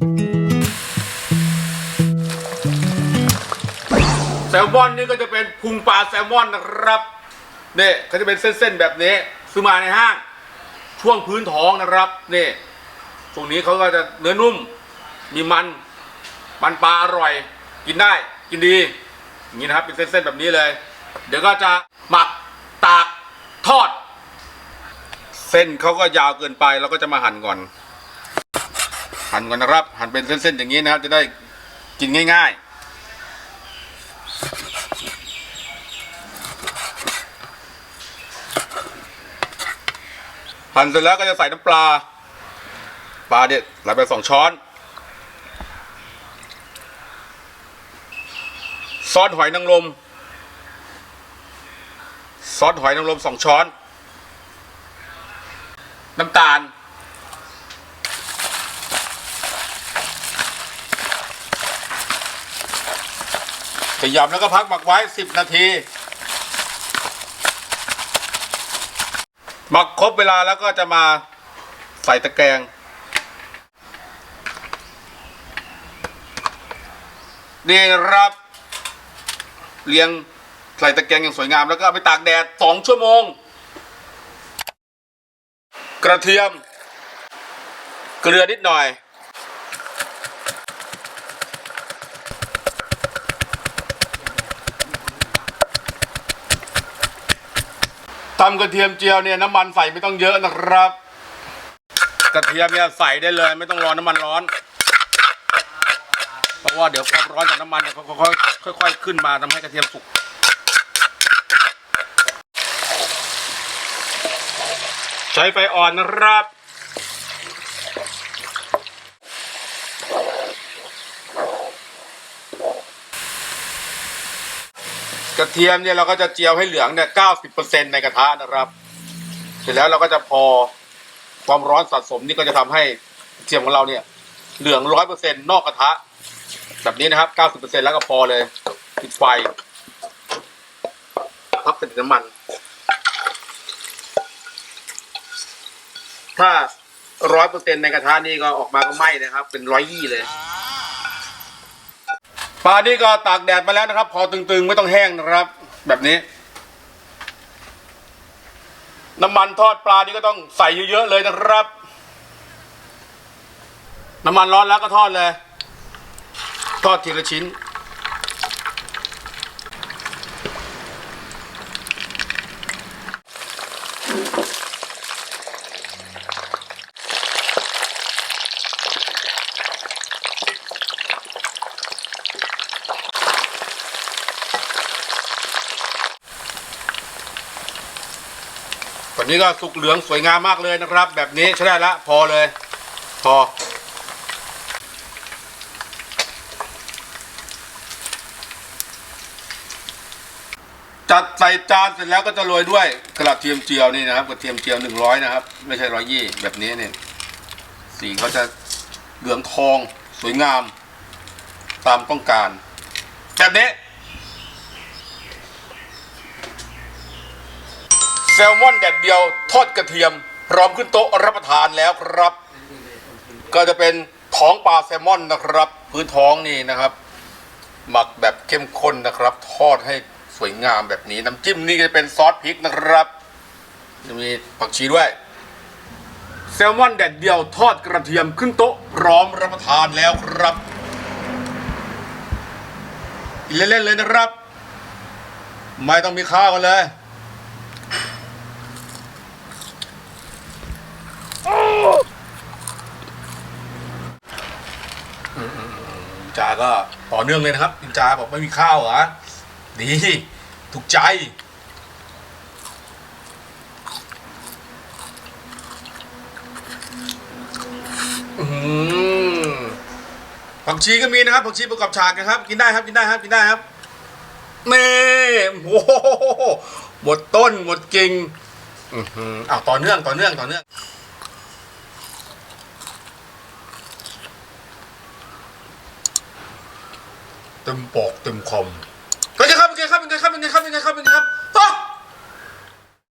แซลมอนนี่ก็จะเป็นพุงปลาแซลมอนนะครับเนี่เขาจะเป็นเส้นๆแบบนี้ซื้อมาในห้าง ช่วงพื้นท้องนะครับเนี่ตรงนี้เขาก็จะเนื้อนุ่ม มีมัน มันปลาอร่อย กินได้ กินดี อย่างนี้นะครับ เป็นเส้นๆแบบนี้เลย เดี๋ยวก็จะหมักตากทอด เส้นเขาก็ยาวเกินไปเราก็จะมาหั่นก่อน หั่นก่อนนะครับ หั่นเป็นเส้นๆอย่างนี้นะครับ จะได้กินง่ายๆ หั่นเสร็จแล้วก็จะใส่น้ำปลา ปลาเนี่ยใส่ไปสองช้อน ซอสหอยนางรมซอสหอยนางรมสองช้อน น้ำตาล ขยำแล้วก็พักหมักไว้ 10 นาที หมักครบเวลาแล้วก็จะมาใส่ตะแกรงนี่ครับเรียงใส่ตะแกรงอย่างสวยงามแล้วก็เอาไปตากแดดสองชั่วโมง กระเทียม เกลือนิดหน่อย ตำกระเทียมเจียวเนี่ยน้ำมันใส่ไม่ต้องเยอะนะครับ กระเทียมเนี่ยใส่ได้เลย ไม่ต้องรอน้ำมันร้อน เพราะว่าเดี๋ยวความร้อนจากน้ำมันเนี่ยเขาค่อยๆค่อยๆขึ้นมาทำให้กระเทียมสุกใช้ไฟอ่อนนะครับ กระเทียมเนี่ยเราก็จะเจียวให้เหลืองเนี่ยเก้าสิบเปอร์เซ็นในกระทะนะครับ เสร็จแล้วเราก็จะพอความร้อนสะสมนี่ก็จะทำให้กระเทียมของเราเนี่ย เหลืองร้อยเปอร์เซ็นนอกกระทะ แบบนี้นะครับเก้าสิบเปอร์เซ็นแล้วก็พอเลยปิดไฟพับเป็นน้ำมัน ถ้าร้อยเปอร์เซ็นในกระทะนี่ก็ออกมาก็ไหม้นะครับ เป็นร้อยยี่เลย ปลานี่ก็ตากแดดมาแล้วนะครับ พอตึงๆไม่ต้องแห้งนะครับ แบบนี้ น้ำมันทอดปลานี่ก็ต้องใส่เยอะๆเลยนะครับ น้ำมันร้อนแล้วก็ทอดเลย ทอดทีละชิ้น วันนี้ก็สุกเหลืองสวยงามมากเลยนะครับ แบบนี้ใช้ได้ละพอเลย พอ จัดใส่จานเสร็จแล้วก็จะโรยด้วยกระเทียมเจียวนี่นะครับกระเทียมเจียวหนึ่งร้อยนะครับ ไม่ใช่ร้อยยี่แบบนี้เนี่ยสีเขาจะเหลืองทอง สวยงาม ตามต้องการ แบบนี้ แซ ลมอนแดดเดียวทอดกระเทียม พร้อมขึ้นโต๊ะรับประทานแล้วครับ ก็จะเป็นท้องปลาแซลมอนนะครับ พื้นท้องนี่นะครับ หมักแบบเข้มข้นนะครับ ทอดให้สวยงามแบบนี้น้ำจิ้มนี่จะเป็นซอสพริกนะครับจะมีผักชีด้วยแซลมอนแดดเดียวทอดกระเทียมขึ้นโต๊ะพร้อมรับประทานแล้วครับเล่นๆเลยนะครับ ไม่ต้องมีข้าวกันเลย จา ก็ต่อเนื่องเลยนะครับนินจาบอกไม่มีข้าวเหรอดีถูกใจอือหือผักชีก็มีนะครับผักชีประกอบฉากนะครับ กินได้ครับกินได้ครับกินได้ครับนี่โอ้โหหมดต้นหมดกิ่งอือหืออ้าวต่อเนื่องต่อเนื่องต่อเนื่อง เต็มปอกเต็มคำเป็นไงครับเป็นไงครับเป็นไงครับเป็นไงครับเป็นไงครับเป็นไงครับ